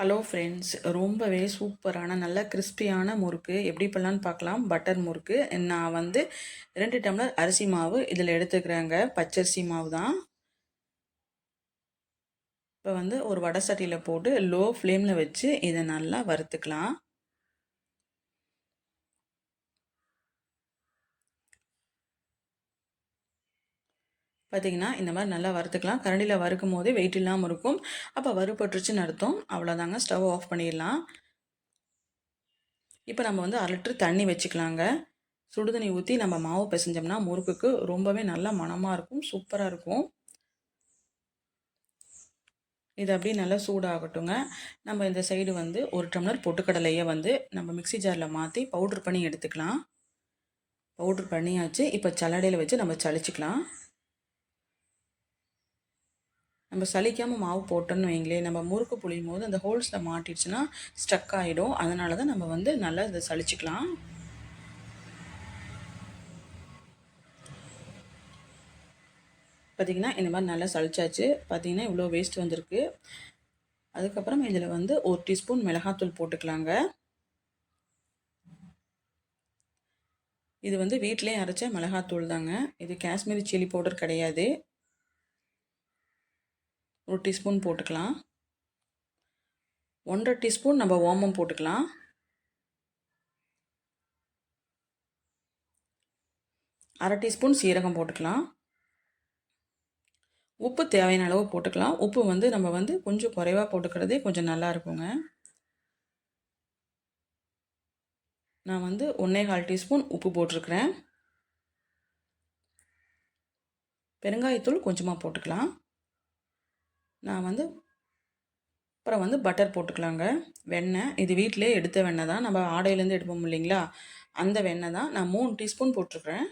Hello friends ரொம்பவே சூப்பரான நல்ல கிறிஸ்பியான முறுக்கு. எப்படி பண்ணலான்னு பார்க்கலாம். பட்டர் முறுக்கு. நான் வந்து ரெண்டு டம்ளர் அரிசி மாவு இதில் எடுத்துக்கிறேங்க. பச்சரிசி மாவு தான். இப்போ வந்து ஒரு வடை சட்டியில் போட்டு லோ ஃப்ளேமில் வச்சு இதை நல்லா வறுத்துக்கலாம். பார்த்திங்கன்னா இந்த மாதிரி நல்லா வறுத்துக்கலாம். கரண்டியில் வறுக்கும் போதே வெயிட் இல்லாமல் இருக்கும். அப்போ வறுபட்டுருச்சுன்னு அர்த்தம். அவ்வளோதாங்க ஸ்டவ் ஆஃப் பண்ணிடலாம். இப்போ நம்ம வந்து அரை லிட்டர் தண்ணி வச்சுக்கலாங்க. சுடுதண்ணி ஊற்றி நம்ம மாவு பிசைஞ்சோம்னா முறுக்குக்கு ரொம்பவே நல்லா மனமாக இருக்கும். சூப்பராக இருக்கும். இது அப்படியே நல்லா சூடாகட்டுங்க. நம்ம இந்த சைடு வந்து ஒரு டம்ளர் பொட்டுக்கடலையை வந்து நம்ம மிக்சி ஜாரில் மாற்றி பவுட்ரு பண்ணி எடுத்துக்கலாம். பவுட்ரு பண்ணியாச்சு. இப்போ சல்லடையில் வச்சு நம்ம சளிச்சிக்கலாம். நம்ம சலிக்காமல் மாவு போட்டோன்னு வைங்களேன் நம்ம முறுக்கு புளியும் போது அந்த ஹோல்ஸில் மாட்டிடுச்சுன்னா ஸ்டக் ஆகிடும் அதனால தான் நம்ம வந்து நல்லா இதை சளிச்சிக்கலாம் பார்த்திங்கன்னா இந்த மாதிரி நல்லா சளிச்சாச்சு பார்த்திங்கன்னா இவ்வளோ வேஸ்ட் வந்திருக்கு. அதுக்கப்புறம் இதில் வந்து ஒரு டீஸ்பூன் மிளகாத்தூள் போட்டுக்கலாங்க. இது வந்து வீட்டிலே அரைச்ச மிளகாத்தூள் தாங்க. இது காஷ்மீரி சில்லி பவுடர் கிடையாது. ஒரு டீஸ்பூன் போட்டுக்கலாம். ஒன்றரை டீஸ்பூன் நம்ம ஓமம் போட்டுக்கலாம். அரை டீஸ்பூன் சீரகம் போட்டுக்கலாம். உப்பு தேவையான அளவு போட்டுக்கலாம். உப்பு வந்து நம்ம வந்து கொஞ்சம் குறைவாக போட்டுக்கிறதே கொஞ்சம் நல்லா இருக்குங்க. நான் வந்து ஒன்றே கால் டீஸ்பூன் உப்பு போட்டிருக்கிறேன். பெருங்காயத்தூள் கொஞ்சமாக போட்டுக்கலாம். நான் வந்து அப்புறம் வந்து பட்டர் போட்டுக்கலாங்க. வெண்ணெய் இது வீட்டிலே எடுத்த வெண்ணெய் தான். நம்ம ஆடையிலேருந்து எடுப்போம் இல்லைங்களா? அந்த வெண்ணெய் தான் நான் மூணு டீஸ்பூன் போட்டிருக்கிறேன்.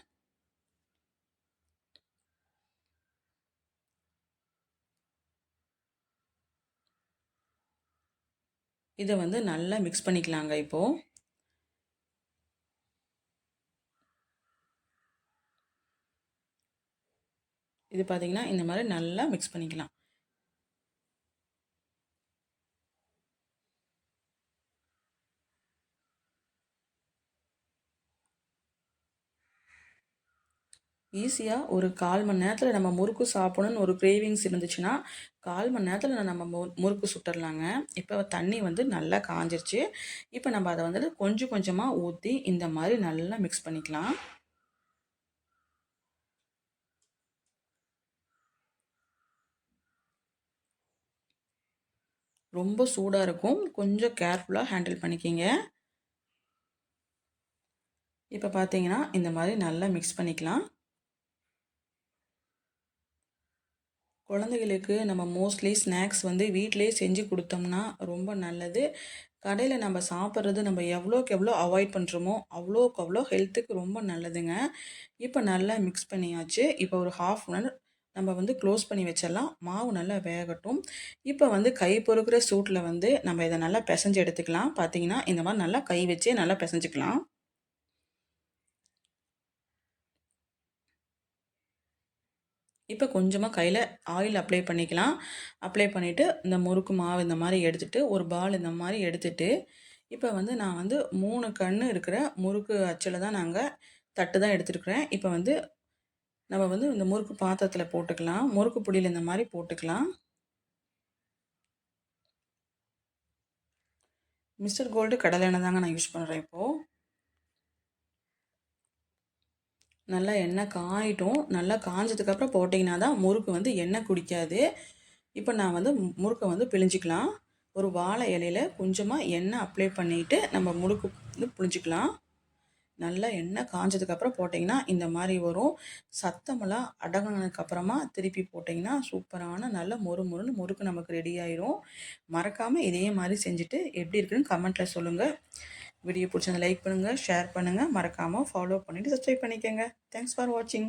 இதை வந்து நல்லா மிக்ஸ் பண்ணிக்கலாங்க இப்போது இது பார்த்திங்கன்னா இந்த மாதிரி நல்லா மிக்ஸ் பண்ணிக்கலாம். ஈஸியாக ஒரு கால் மணி நேரத்தில் நம்ம முறுக்கு சாப்பிடணும்னு ஒரு கிரேவிங்ஸ் இருந்துச்சுன்னா கால் மணி நேரத்தில் நம்ம மு முறுக்கு சுட்டுடலாங்க இப்போ தண்ணி வந்து நல்லா காஞ்சிருச்சு. இப்போ நம்ம அதை வந்துட்டு கொஞ்சம் கொஞ்சமாக ஊற்றி இந்த மாதிரி நல்லா மிக்ஸ் பண்ணிக்கலாம். ரொம்ப சூடாக இருக்கும். கொஞ்சம் கேர்ஃபுல்லாக ஹேண்டில் பண்ணிக்கிங்க. இப்போ பார்த்தீங்கன்னா இந்த மாதிரி நல்லா மிக்ஸ் பண்ணிக்கலாம். குழந்தைகளுக்கு நம்ம மோஸ்ட்லி ஸ்நாக்ஸ் வந்து வீட்டிலே செஞ்சு கொடுத்தோம்னா ரொம்ப நல்லது. கடையில் நம்ம சாப்பிட்றது நம்ம எவ்வளோக்கு எவ்வளோ அவாய்ட் பண்ணுறோமோ அவ்வளோக்கு அவ்வளோ ஹெல்த்துக்கு ரொம்ப நல்லதுங்க. இப்போ நல்லா மிக்ஸ் பண்ணியாச்சு. இப்போ ஒரு ஹாஃப் அன் ஹவர் நம்ம வந்து க்ளோஸ் பண்ணி வச்சிடலாம். மாவு நல்லா வேகட்டும். இப்போ வந்து கை பொறுக்கிற சூட்டில் வந்து நம்ம இதை நல்லா பிசைஞ்சு எடுத்துக்கலாம். பார்த்தீங்கன்னா இந்த மாதிரி நல்லா கை வச்சே நல்லா பிசைஞ்சிக்கலாம். இப்போ கொஞ்சமாக கையில் ஆயில் அப்ளை பண்ணிக்கலாம். அப்ளை பண்ணிவிட்டு இந்த முறுக்கு மாவு இந்த மாதிரி எடுத்துகிட்டு ஒரு பால் இந்த மாதிரி எடுத்துகிட்டு இப்போ வந்து நான் வந்து மூணு கண் இருக்கிற முறுக்கு அச்சில் தான் நாங்கள் தட்டு தான் எடுத்துருக்குறேன். இப்போ வந்து நம்ம வந்து இந்த முறுக்கு பாத்திரத்தில் போட்டுக்கலாம். முறுக்கு பொடியில் இந்த மாதிரி போட்டுக்கலாம். மிஸ்டர் கோல்டு கடலை எண்ணெய் தாங்க நான் யூஸ் பண்ணுறேன் இப்போது நல்லா எண்ணெய் காயிட்டும். நல்லா காஞ்சதுக்கப்புறம் போட்டிங்கன்னா தான் முறுக்கு வந்து எண்ணெய் குடிக்காது. இப்போ நான் வந்து முறுக்கை வந்து பிழிஞ்சிக்கலாம். ஒரு வாழை இலையில் கொஞ்சமாக எண்ணெய் அப்ளை பண்ணிவிட்டு நம்ம முறுக்கு வந்து புழிஞ்சிக்கலாம். நல்லா எண்ணெய் காஞ்சதுக்கப்புறம் போட்டிங்கன்னா இந்த மாதிரி வரும். சத்தமெல்லாம் அடங்கினதுக்கப்புறமா திருப்பி போட்டிங்கன்னா சூப்பரான நல்ல மொறு மொறுன்னு முறுக்கு நமக்கு ரெடி ஆயிரும். மறக்காமல் இதே மாதிரி செஞ்சுட்டு எப்படி இருக்குன்னு கமெண்ட்டில் சொல்லுங்கள் வீடியோ பிடிச்சிருந்தா லைக் பண்ணுங்கள் ஷேர் பண்ணுங்கள் மறக்காமல் ஃபாலோ பண்ணிவிட்டு சப்ஸ்கிரைப் பண்ணிக்கோங்க. தேங்க்ஸ் ஃபார் வாட்சிங்